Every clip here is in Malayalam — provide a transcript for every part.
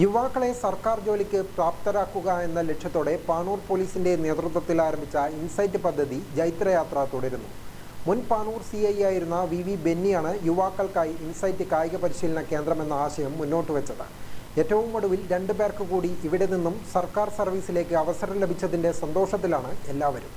യുവാക്കളെ സർക്കാർ ജോലിക്ക് പ്രാപ്തരാക്കുക എന്ന ലക്ഷ്യത്തോടെ പാനൂർ പോലീസിന്റെ നേതൃത്വത്തിൽ ആരംഭിച്ച ഇൻസൈറ്റ് പദ്ധതി ജൈത്രയാത്ര തുടരുന്നു. മുൻ പാനൂർ സി ഐ ആയിരുന്ന വി വി ബെന്നിയാണ് യുവാക്കൾക്കായി ഇൻസൈറ്റ് കായിക പരിശീലന കേന്ദ്രം എന്ന ആശയം മുന്നോട്ട് വെച്ചത്. ഏറ്റവും ഒടുവിൽ രണ്ടു പേർക്ക് കൂടി ഇവിടെ നിന്നും സർക്കാർ സർവീസിലേക്ക് അവസരം ലഭിച്ചതിന്റെ സന്തോഷത്തിലാണ് എല്ലാവരും.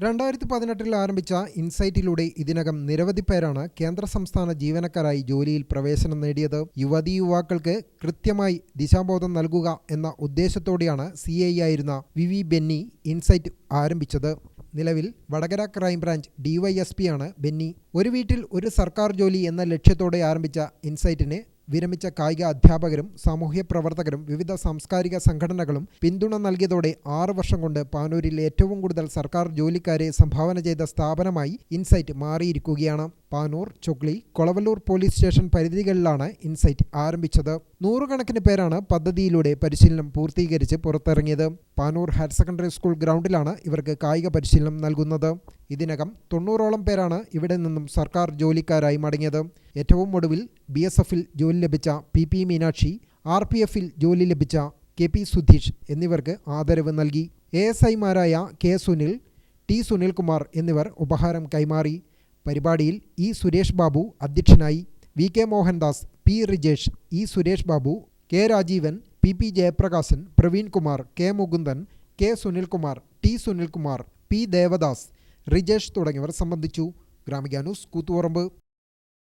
രണ്ടായിരത്തി പതിനെട്ടിൽ ആരംഭിച്ച ഇൻസൈറ്റിലൂടെ ഇതിനകം നിരവധി പേരാണ് കേന്ദ്ര സംസ്ഥാന ജീവനക്കാരായി ജോലിയിൽ പ്രവേശനം നേടിയത്. യുവതി യുവാക്കൾക്ക് കൃത്യമായി ദിശാബോധം നൽകുക എന്ന ഉദ്ദേശത്തോടെയാണ് സി ഐ ആയിരുന്ന വി ബെന്നി ഇൻസൈറ്റ് ആരംഭിച്ചത്. നിലവിൽ വടകര ക്രൈംബ്രാഞ്ച് ഡിവൈഎസ്പി ആണ് ബെന്നി. ഒരു വീട്ടിൽ ഒരു സർക്കാർ ജോലി എന്ന ലക്ഷ്യത്തോടെ ആരംഭിച്ച ഇൻസൈറ്റിന് വിരമിച്ച കായിക അധ്യാപകരും സാമൂഹ്യ പ്രവർത്തകരും വിവിധ സാംസ്കാരിക സംഘടനകളും പിന്തുണ നൽകിയതോടെ ആറ് വർഷം കൊണ്ട് പാനൂരിൽ ഏറ്റവും കൂടുതൽ സർക്കാർ ജോലിക്കാരെ സംഭാവന ചെയ്ത സ്ഥാപനമായി ഇൻസൈറ്റ് മാറിയിരിക്കുകയാണ്. പാനൂർ ചൊക്ലി കൊളവല്ലൂർ പോലീസ് സ്റ്റേഷൻ പരിധികളിലാണ് ഇൻസൈറ്റ് ആരംഭിച്ചത്. നൂറുകണക്കിന് പേരാണ് പദ്ധതിയിലൂടെ പരിശീലനം പൂർത്തീകരിച്ച് പുറത്തിറങ്ങിയത്. പാനൂർ ഹയർ സെക്കൻഡറി സ്കൂൾ ഗ്രൗണ്ടിലാണ് ഇവർക്ക് കായിക പരിശീലനം നൽകുന്നത്. ഇതിനകം തൊണ്ണൂറോളം പേരാണ് ഇവിടെ നിന്നും സർക്കാർ ജോലിക്കാരായി മടങ്ങിയത്. ഏറ്റവും ഒടുവിൽ ബി എസ് എഫിൽ ജോലി ലഭിച്ച P P Meenakshi R P എഫിൽ ജോലി ലഭിച്ച കെ പി സുധീഷ് എന്നിവർക്ക് ആദരവ് നൽകി. എ എസ് ഐമാരായ കെ സുനിൽ ടി സുനിൽകുമാർ എന്നിവർ ഉപഹാരം കൈമാറി. പരിപാടിയിൽ ഇ സുരേഷ് ബാബു അധ്യക്ഷനായി. V K Mohandas P Rijesh E Suresh Babu K Rajeevan P P Jayaprakashan Praveenkumar K Mukundan K Sunilkumar T Sunilkumar P Devadas Rijesh തുടങ്ങിയവർ സംബന്ധിച്ചു. ഗ്രാമിക ന്യൂസ് കൂത്തുപറമ്പ്.